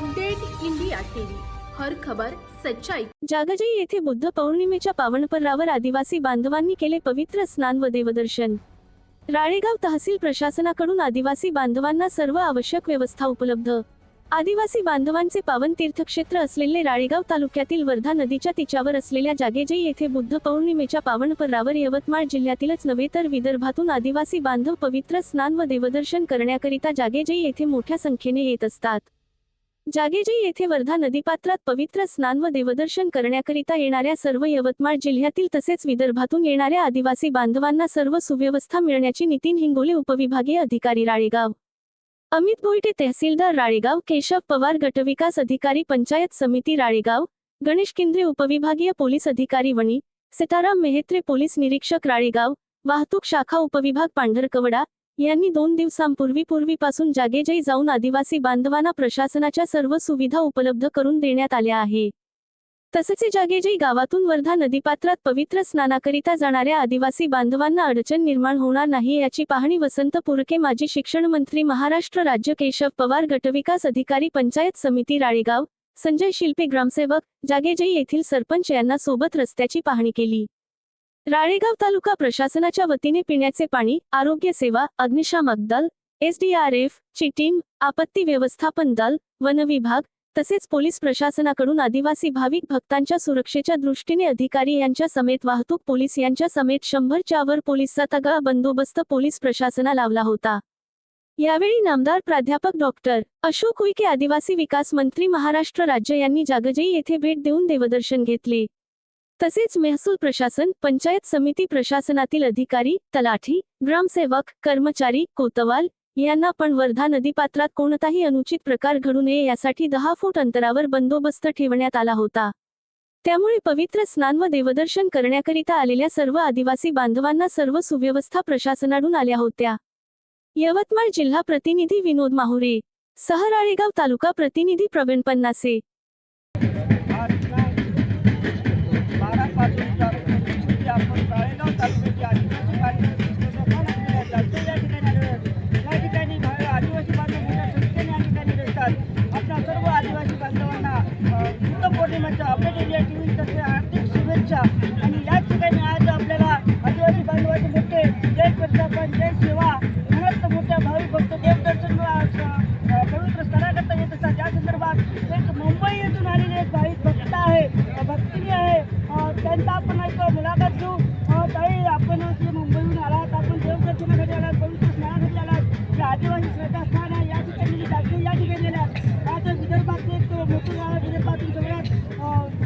Update India TV. हर खबर सच्चाई. जागजाई येथे बुद्ध पौर्णिमेच्या पावनपर्वावर आदिवासी बांधवांनी केले पवित्र स्नान व देवदर्शन. राळेगाव तहसील प्रशासनाकडून आदिवासी बांधवांना सर्व आवश्यक व्यवस्था उपलब्ध. आदिवासी बांधवांचे पावन तीर्थक्षेत्र असलेले राळेगाव तालुक्यातील वर्धा नदीच्या तिच्यावर असलेल्या जागेजई येथे बुद्ध पौर्णिमेच्या पावनपर्वावर यवतमाळ जिल्ह्यातीलच नव्हे तर विदर्भातून आदिवासी बांधव पवित्र स्नान व देवदर्शन करण्याकरिता जागेजई येथे मोठ्या संख्येने येत असतात. जागेजी येथे वर्धा नदीपात्रात पवित्र स्नान व देवदर्शन करण्याकरिता येणाऱ्या सर्व यवतमाळ जिल्ह्यातील तसेच विदर्भातून येणाऱ्या आदिवासी बांधवांना सर्व सुव्यवस्था मिळण्याची नितीन हिंगोले उपविभागीय अधिकारी राळेगाव. अमित भोईटे तहसीलदार राळेगाव केशव पवार गटविकास अधिकारी पंचायत समिती राळेगाव गणेश केंद्रे उपविभागीय पोलीस अधिकारी वणी सीताराम मेहेत्रे पोलीस निरीक्षक राळेगाव वाहतूक शाखा उपविभाग पांढरकवडा यांनी दोन दिवसांपूर्वी पूर्वीपासून जागेजई जाऊन आदिवासी बांधवांना प्रशासनाच्या सर्व सुविधा उपलब्ध करून देण्यात आल्या आहे. तसेच जागेजई गावातून वर्धा नदीपात्रात पवित्र स्नानाकरिता जाणाऱ्या आदिवासी बांधवांना अडचण निर्माण होणार नाही याची पाहणी वसंत पुरके माजी शिक्षण मंत्री महाराष्ट्र राज्य केशव पवार गटविकास अधिकारी पंचायत समिती राळेगाव संजय शिल्पे ग्रामसेवक जागेजई येथील सरपंच यांना सोबत रस्त्याची पाहणी केली. राळेगाव तालुका प्रशासनाच्या वतीने पिण्याचे पाणी आरोग्य सेवा अग्निशामक दल एसडीआरएफ ची टीम आपत्ती व्यवस्थापन दल वन विभाग तसेच पोलीस प्रशासनाकडून आदिवासी भाविक भक्तांच्या सुरक्षेच्या दृष्टीने अधिकारी यांच्या समेत वाहतूक पोलीस यांच्या समेत शंभरच्या वर पोलीसचा तगा बंदोबस्त पोलीस प्रशासना लावला होता. यावेळी नामदार प्राध्यापक डॉक्टर अशोक उईके आदिवासी विकास मंत्री महाराष्ट्र राज्य यांनी जागजई येथे भेट देऊन देवदर्शन घेतले. तसेच महसूल प्रशासन पंचायत समिती प्रशासनातील अधिकारी तलाठी ग्रामसेवक कर्मचारी कोतवाल यांना पण वर्धा नदीपात्रात कोणताही अनुचित प्रकार घडू नये यासाठी दहा फूट अंतरावर बंदोबस्त ठेवण्यात आला होता. त्यामुळे पवित्र स्नान व देवदर्शन करण्याकरिता आलेल्या सर्व आदिवासी बांधवांना सर्व सुव्यवस्था प्रशासनाकडून आल्या होत्या. यवतमाळ जिल्हा प्रतिनिधी विनोद माहुरे सहराळेगाव तालुका प्रतिनिधी प्रवीण पन्नासे बांधवांना अ, बुद्ध पौर्णिमेच्या अपडेट इंडिया टी व्हीतर्फे हार्दिक शुभेच्छा. आणि या ठिकाणी आज आपल्याला आदिवासी बांधवाचे मोठे जय प्रतापन जय सेवा म्हणत मोठ्या भाविक भक्त देवदर्शन अ, पवित्र स्थळाकरता येत असतात. त्या संदर्भात एक मुंबई येथून आलेले एक भाविक भक्त आहे भक्तिनी आहे. त्यांचा आपण एक मुलाखत घेऊ.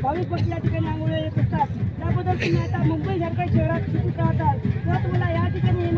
भाविक भक्त या ठिकाणी आंघोळ येत असतात. त्याबद्दल तुम्ही आता मुंबई सारख्या शहरात शिकत राहतात तेव्हा तुम्हाला या ठिकाणी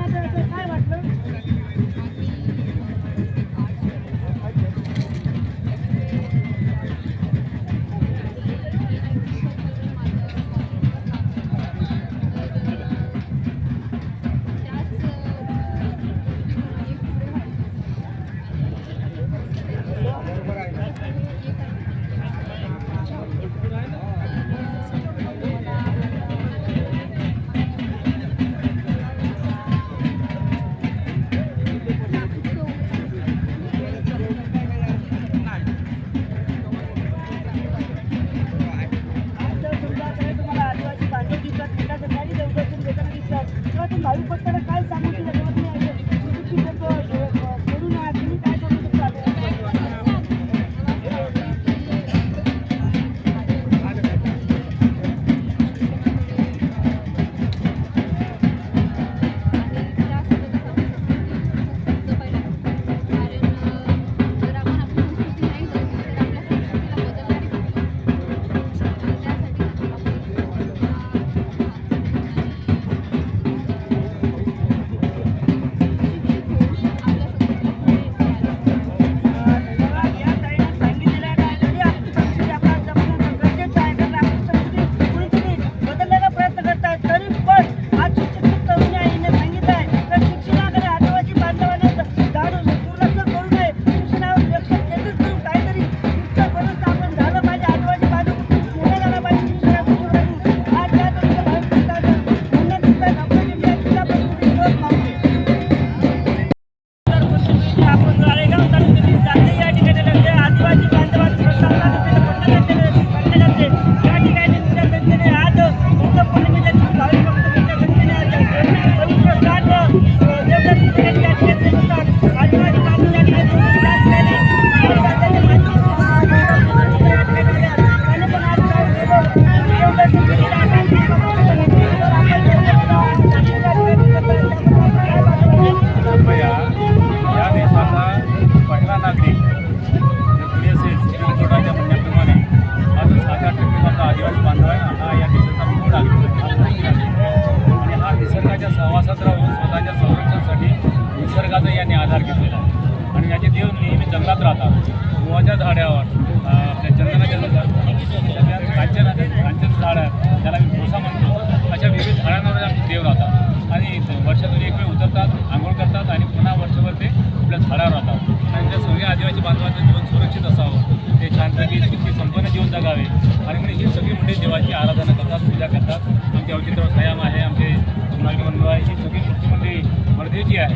गुवाच्या झाड्यावर आपल्या चंदनाच्या झाडावर कांचन आहे कांचन झाड आहे त्याला मी भोसा म्हणतो अशा विविध झाडांवर आमचे देव राहतात. आणि वर्षातून एक वेळ उतरतात आंघोळ करतात आणि पुन्हा वर्षभर ते आपल्या झाडावर राहतात. आणि त्या सगळ्या आदिवासी बांधवांचं जीवन सुरक्षित असावं. ते शांतपैकी सुखी संपन्न जीवन जगावे. आणि म्हणजे ही सगळी मोठी देवाची आराधना करतात पूजा करतात. आमचे औचित्र सयाम आहे आमचे सोनाली मंडळ आहे. ही सगळी मूर्ती म्हणजे मंडळी वर्धेची आहे.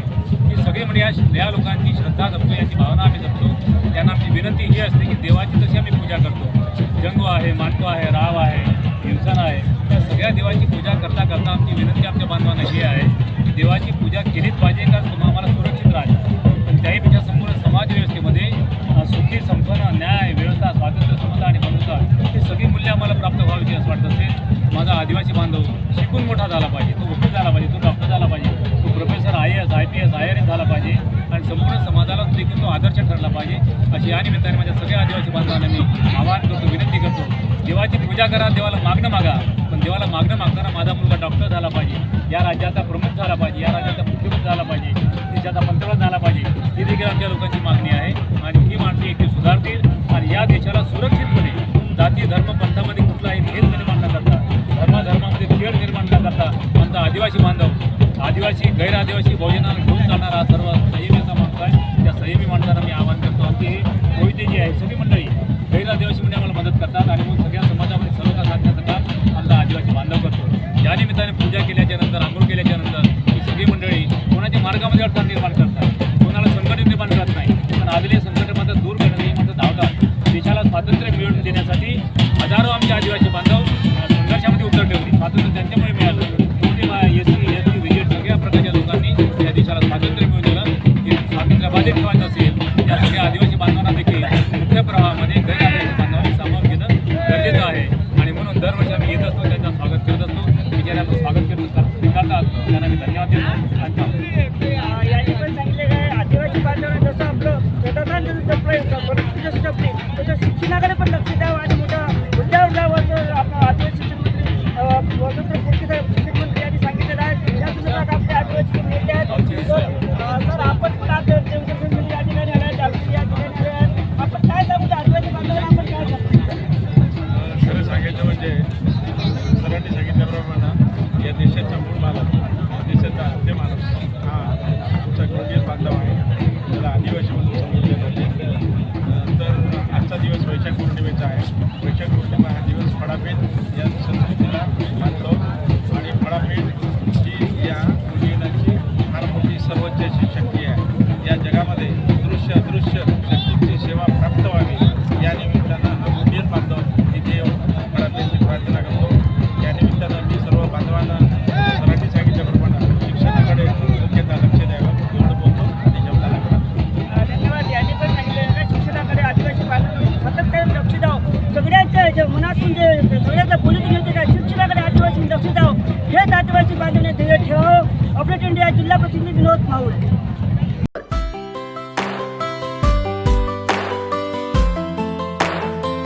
ही सगळी म्हणजे या लोकांची श्रद्धा जपतो याची भावना आम्ही जपतो. त्यांना ही असते की देवाची जशी आम्ही पूजा करतो. जंगू आहे मानतो आहे राव आहे हिंसन आहे त्या सगळ्या देवाची पूजा करता करता आमची विनंती आमच्या बांधवांना ही आहे की देवाची पूजा केलीच पाहिजे का तुम्हा आम्हाला सुरक्षित राहील पण त्याहीपेक्षा संपूर्ण समाज व्यवस्थेमध्ये सुखी संपन्न न्याय व्यवस्था स्वातंत्र्य समता आणि बंधुता ही सगळी मूल्य आम्हाला प्राप्त व्हावीची असं वाटत. असेल माझा आदिवासी बांधव शिकून मोठा झाला पाहिजे. तो वकील झाला पाहिजे तो डॉक्टर झाला पाहिजे. तो professor I S I P S I R S झाला पाहिजे. आणि संपूर्ण समाज आदर्श ठरला पाहिजे. अशी या निमित्ताने माझ्या सगळ्या आदिवासी बांधवांना मी आवाहन करतो विनंती करतो. देवाची पूजा करा देवाला मागणं मागा. पण देवाला मागणं मागताना माझा मुलगा डॉक्टर झाला पाहिजे. या राज्याचा प्रमुख झाला पाहिजे. या राज्याचा मुख्यमंत्री झाला पाहिजे. देशाचा पंतप्रधान झाला पाहिजे. ही देखील आमच्या लोकांची मागणी आहे. आणि ही माणसे एकटी सुधारतील. आणि या देशाला सुरक्षितपणे जाती धर्म पंथामध्ये कुठलाही भेद निर्माण न करता धर्माधर्मामध्ये खेळ निर्माण न करता आमचा आदिवासी बांधव आदिवासी गैर आदिवासी बहुजनाला घेऊन जाणारा सर्व स्वातंत्र्य मिळवून देण्यासाठी हजारो आमचे आदिवासी बांधव संघर्षामध्ये उतरले होते. स्वातंत्र्य त्यांच्यामुळे मिळालं. एस सी एस टी विजेट सगळ्या प्रकारच्या लोकांनी या देशाला स्वातंत्र्य मिळवून दिलं. हे स्वातंत्र्य